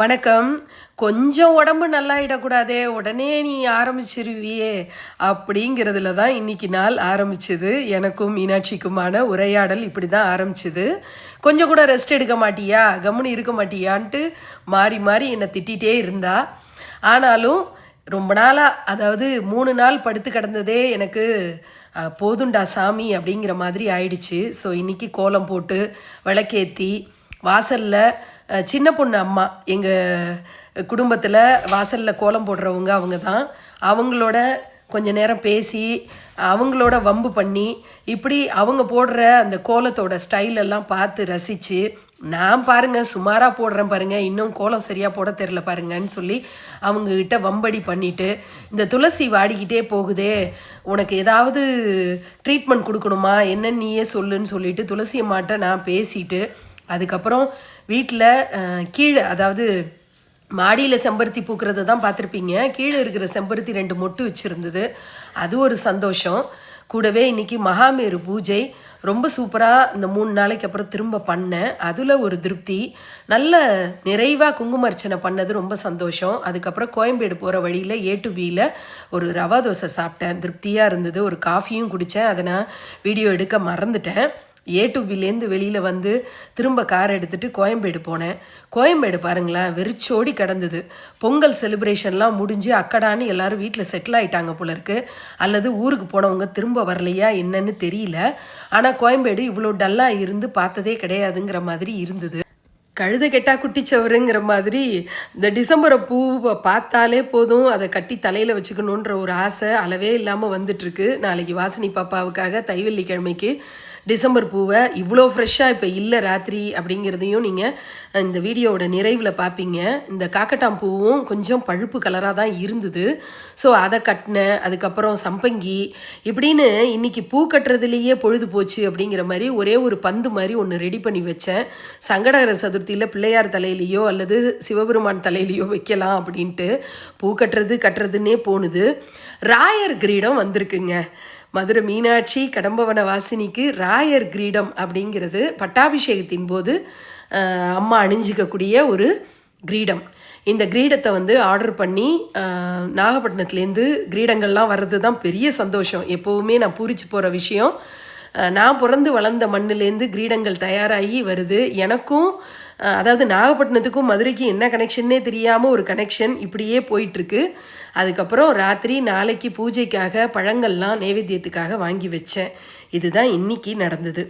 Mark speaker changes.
Speaker 1: வணக்கம். கொஞ்சம் உடம்பு நல்லாயிடக்கூடாதே உடனே நீ ஆரம்பிச்சிருவியே அப்படிங்கிறதுல தான் இன்னைக்கு நாள் ஆரம்பிச்சது. எனக்கும் மீனாட்சிக்குமான உரையாடல் இப்படி தான் ஆரம்பிச்சது. கொஞ்சம் கூட ரெஸ்ட் எடுக்க மாட்டியா? கம்முன்னு இருக்க மாட்டியான்ட்டு மாறி மாறி என்னை திட்டிகிட்டே இருந்தா. ஆனாலும் ரொம்ப நாளாக அதாவது மூணு நாள் படுத்து கிடந்ததே எனக்கு போதுண்டா சாமி அப்படிங்கிற மாதிரி ஆயிடுச்சு. ஸோ இன்றைக்கி கோலம் போட்டு விளக்கேற்றி வாசலில் சின்ன பொண்ணு அம்மா. எங்கள் குடும்பத்தில் வாசலில் கோலம் போடுறவங்க அவங்க தான் அவங்களோட கொஞ்ச நேரம் பேசி அவங்களோட வம்பு பண்ணி இப்படி அவங்க போடுற அந்த கோலத்தோட ஸ்டைல் எல்லாம் பார்த்து ரசித்து நான் பாருங்க சுமாராக போடுறேன் பாருங்கள் இன்னும் கோலம் சரியாக போட தெரில பாருங்கன்னு சொல்லி அவங்கக்கிட்ட வம்படி பண்ணிவிட்டு இந்த துளசி வாடிக்கிட்டே போகுதே உனக்கு ஏதாவது ட்ரீட்மெண்ட் கொடுக்கணுமா? என்னன்னு நீயே சொல்லுன்னு சொல்லிட்டு துளசியை மாட்ட நான் பேசிட்டு அதுக்கப்புறம் வீட்டில் கீழே அதாவது மாடியில் செம்பருத்தி பூக்கிறத தான் பார்த்துருப்பீங்க. கீழே இருக்கிற செம்பருத்தி ரெண்டு மொட்டு வச்சுருந்தது. அது ஒரு சந்தோஷம். கூடவே இன்றைக்கி மகாமேரு பூஜை. ரொம்ப சூப்பராக இந்த மூணு நாளைக்கு அப்புறம் திரும்ப பண்ணேன். அதில் ஒரு திருப்தி. நல்ல நிறைவாக குங்கும அர்ச்சனை பண்ணது ரொம்ப சந்தோஷம். அதுக்கப்புறம் கோயம்பேடு போகிற வழியில் ஏ டு பியில் ஒரு ரவா தோசை சாப்பிட்டேன். திருப்தியாக இருந்தது. ஒரு காஃபியும் குடித்தேன் அதை நான் வீடியோ எடுக்க மறந்துட்டேன். ஏ டு பிலேருந்து வெளியில் வந்து திரும்ப கார் எடுத்துகிட்டு கோயம்பேடு போனேன். கோயம்பேடு பாருங்களேன் வெறிச்சோடி கிடந்தது. பொங்கல் செலிப்ரேஷன்லாம் முடிஞ்சு அக்கடான்னு எல்லோரும் வீட்டில் செட்டில் ஆகிட்டாங்க போல இருக்கு. அல்லது ஊருக்கு போனவங்க திரும்ப வரலையா என்னன்னு தெரியல. ஆனால் கோயம்பேடு இவ்வளோ டல்லாக இருந்து பார்த்ததே கிடையாதுங்கிற மாதிரி இருந்தது. கழுத கெட்டா குட்டிச்சவருங்கிற மாதிரி இந்த டிசம்பரை பூவை பார்த்தாலே போதும். அதை கட்டி தலையில் வச்சுக்கணுன்ற ஒரு ஆசை அளவே இல்லாமல் வந்துட்டுருக்கு. நாளைக்கு வாசினி பாப்பாவுக்காக தைவெள்ளி கிழமைக்கு டிசம்பர் பூவை இவ்வளோ ஃப்ரெஷ்ஷாக இப்போ இல்லை ராத்திரி அப்படிங்கிறதையும் நீங்கள் இந்த வீடியோவோட நிறைவில் பார்ப்பீங்க இந்த காக்கட்டாம் பூவும் கொஞ்சம் பழுப்பு கலராக தான் இருந்தது. ஸோ அதை கட்டினேன் அதுக்கப்புறம் சம்பங்கி இப்படின்னு இன்னைக்கு பூ கட்டுறதுலேயே பொழுது போச்சு அப்படிங்கிற மாதிரி ஒரே ஒரு பந்து மாதிரி ஒன்று ரெடி பண்ணி வச்சேன். சங்கடகர சதுர்த்தி சதுர்த்தியில் பிள்ளையார் தலையிலையோ அல்லது சிவபெருமான் தலையிலையோ வைக்கலாம் அப்படின்ட்டு பூ கட்டுறது கட்டுறதுன்னே போணுது. ராயர் கிரீடம் வந்திருக்குங்க. மதுரை மீனாட்சி கடம்பவன வாசினிக்கு ராயர் கிரீடம் அப்படிங்கிறது பட்டாபிஷேகத்தின் போது அம்மா அணிஞ்சிக்கக்கூடிய ஒரு கிரீடம். இந்த கிரீடத்தை வந்து ஆர்டர் பண்ணி நாகப்பட்டினத்துலேருந்து கிரீடங்கள்லாம் வர்றது தான் பெரிய சந்தோஷம். எப்போவுமே நான் பூரிச்சு போகிற விஷயம். நான் பிறந்து வளர்ந்த மண்ணுலேருந்து கிரீடங்கள் தயாராகி வருது. எனக்கும் அதாவது நாகப்பட்டினத்துக்கும் மதுரைக்கும் என்ன கனெக்ஷன்னே தெரியாமல் ஒரு கனெக்ஷன் இப்படியே போயிட்டுருக்கு. அதுக்கப்புறம் ராத்திரி நாளைக்கு பூஜைக்காக பழங்கள்லாம் நைவேத்தியத்துக்காக வாங்கி வச்சேன். இதுதான் இன்னைக்கு நடந்தது.